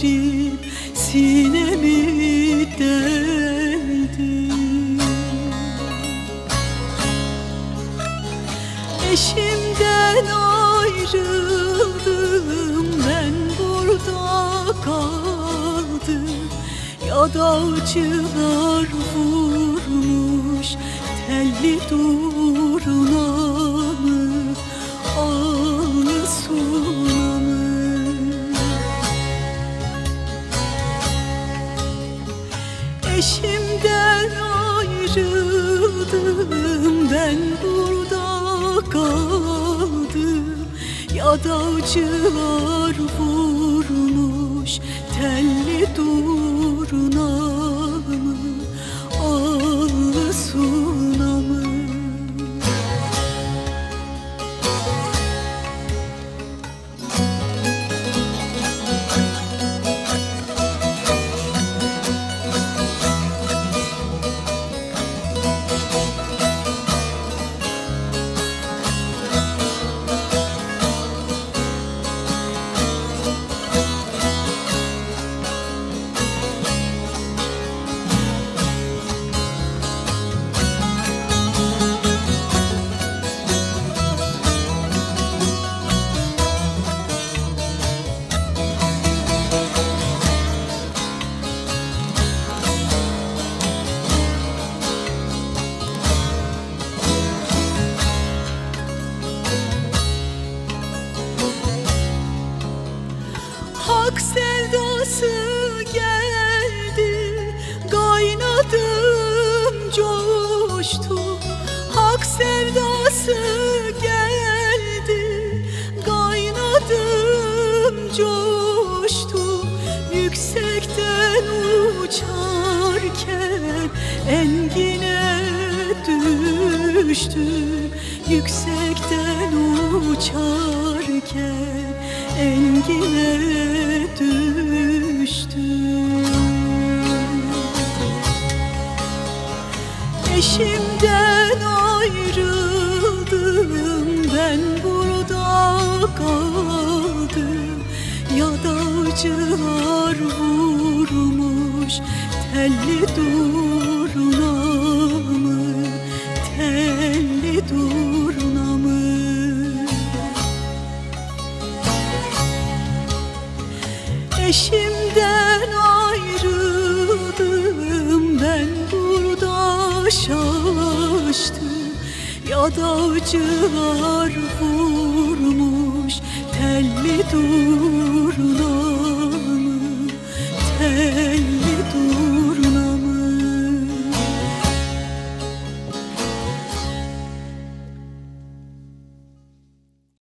girip sinemi deldi Eşimden ayrıldım ben burada kaldım. Ya davcılar vurmuş telli durunamı Eşimden ayrıldım ben burada kaldım. Ya davcılar vurmuş telli durunamı coştu Yüksekten uçarken Engine düştü Yüksekten uçarken Engine düştü. Eşimden ayrıldım ben burada kaldım Ya dağcılar vurmuş telli durnamı Telli durnamı Eşimden ayrıldım ben burada şaştım. Ya davcılar vurmuş telli durnamı Telli durnamı